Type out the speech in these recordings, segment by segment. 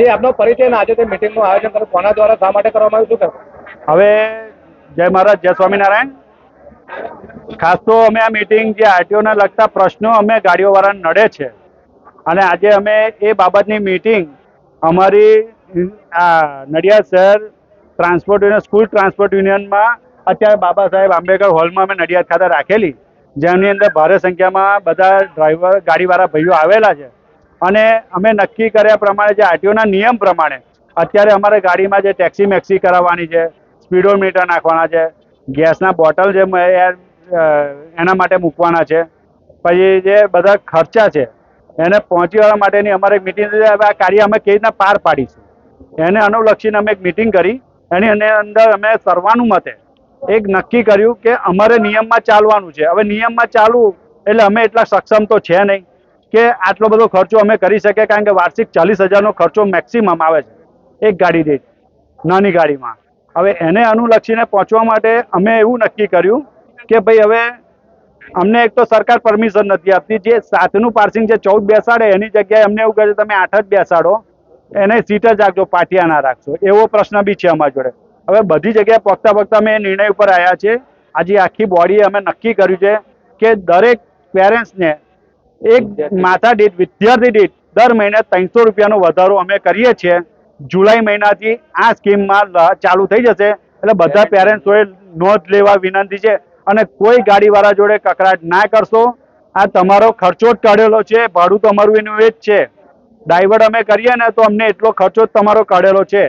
જે આપનો પરિચય આજે તે મિટિંગનું આયોજન તમે કોના દ્વારા, શા માટે કરવામાં આવ્યું? શું હવે જય મહારાજ, જય સ્વામિનારાયણ. ખાસ તો અમે આ મિટિંગ જે આરટીઓને લગતા પ્રશ્નો અમે ગાડીઓવાળાને નડે છે. અને આજે અમે એ બાબતની મિટિંગ અમારી, આ, નડિયાદ શહેર ટ્રાન્સપોર્ટ યુનિયન સ્કૂલ ટ્રાન્સપોર્ટ યુનિયનમાં અત્યારે બાબા સાહેબ આંબેડકર હોલમાં અમે નડિયાદ ખાતે રાખેલી. જેની અંદર ભારે સંખ્યામાં બધા ડ્રાઈવર ગાડીવાળા ભાઈઓ આવેલા છે. અને અમે નક્કી કર્યા પ્રમાણે જે આરટીઓના નિયમ પ્રમાણે અત્યારે અમારે ગાડીમાં જે ટેક્સી મેક્સી કરાવવાની છે, સ્પીડોમીટર નાખવાના છે, ગેસના બોટલ જે એના માટે મૂકવાના છે, પછી જે બધા ખર્ચા છે, એને પહોંચી વળવા માટેની અમારે એક મિટિંગ આ કાર્ય અમે કેવી રીતના પાર પાડીશું? એને અનુલક્ષીને અમે એક મિટિંગ કરી, એની અંદર અમે સર્વાનુમતે એક નક્કી કર્યું કે અમારે નિયમમાં ચાલવાનું છે. હવે નિયમમાં ચાલવું એટલે અમે એટલા સક્ષમ તો છે નહીં. કે આટલો બધો ખર્ચો અમે કરી શકીએ, કારણ કે વાર્ષિક ચાલીસ હજારનો ખર્ચો મેક્સિમમ આવે છે. એક ગાડી દીઠ નાની ગાડીમાં. હવે એને અનુલક્ષીને પહોંચવા માટે અમે એવું નક્કી કર્યું કે ભાઈ હવે અમને એક તો સરકાર પરમિશન નથી આપતી, જે સાતનું પાર્સિંગ જે ચૌદ બેસાડે, એની જગ્યાએ અમને એવું કહે તમે આઠ જ બેસાડો, એને સીટ જ રાખજો પાટિયા ના રાખશો. એવો પ્રશ્ન બી છે અમારી જોડે. હવે બધી જગ્યાએ પગતા પગતા અમે એ નિર્ણય ઉપર આવ્યા છે આજે આખી બોડીએ અમે નક્કી કર્યું છે કે દરેક પેરેન્ટ્સને એક માથા દીઠ વિદ્યાર્થી દીઠ દર મહિને ત્રણસો રૂપિયાનો વધારો અમે કરીએ છીએ. જુલાઈ મહિનાથી આ સ્કીમમાં ચાલુ થઈ જશે. એટલે બધા પેરેન્ટ્સોએ નોંધ લેવા વિનંતી છે અને કોઈ ગાડીવાળા જોડે કકરાટ ના કરશો. આ તમારો ખર્ચો જ કાઢેલો છે. ભાડું તમારું એનું એ જ છે. ડાયવર્ટ અમે કરીએ ને તો અમને એટલો ખર્ચો જ તમારો કાઢેલો છે.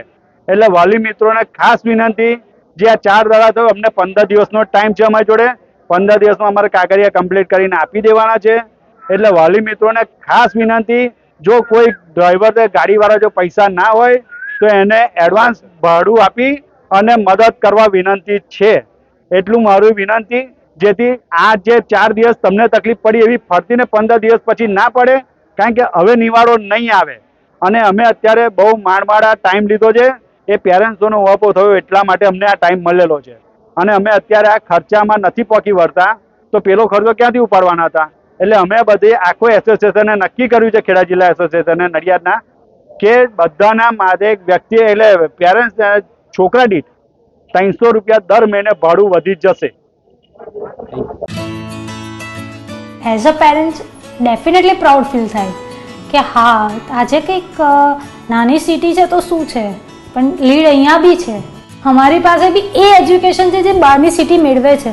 એટલે વાલી મિત્રોને ખાસ વિનંતી જે આ ચાર દાડા થયો અમને પંદર દિવસનો ટાઈમ છે અમારી જોડે. પંદર દિવસમાં અમારે કાગળિયા કમ્પ્લીટ કરીને આપી દેવાના છે. એટલે વાલી મિત્રોને ખાસ વિનંતી, જો કોઈ ડ્રાઈવર ગાડીવાળા જો પૈસા ના હોય, તો એને એડવાન્સ ભાડું આપી અને મદદ કરવા વિનંતી છે. એટલું મારું વિનંતી, જેથી આ જે ચાર દિવસ તમને તકલીફ પડી એવી ફરતીને પંદર દિવસ પછી ના પડે, કારણ કે હવે નિવાળો નહીં આવે. અને અમે અત્યારે બહુ માંડમાડા ટાઈમ લીધો છે, એ પેરેન્ટ્સોનો ઓપો થયો એટલા માટે અમને આ ટાઈમ મળેલો છે. અને અમે અત્યારે આ ખર્ચામાં નથી પહોંચી વળતા, તો પેલો ખર્ચો ક્યાંથી ઉપાડવાના હતા? એટલે અમે બધી આખું એસોસિએશને નક્કી કર્યું છે ખેડા જિલ્લા એસોસિએશને નડિયાદના કે બધાના માથે વ્યક્તિ એટલે પેરેન્ટ્સ છોકરા દીઠ ત્રણસો રૂપિયા દર મહિને ભાડું વધી જશે. As a parents definitely proud feel થાય કે હા, આજે કંઈક નાની સિટી છે તો શું છે? પણ લીડ અહીંયા બી છે. અમારી પાસે બી એ એજ્યુકેશન છે જે બહારની સિટી મેળવે છે.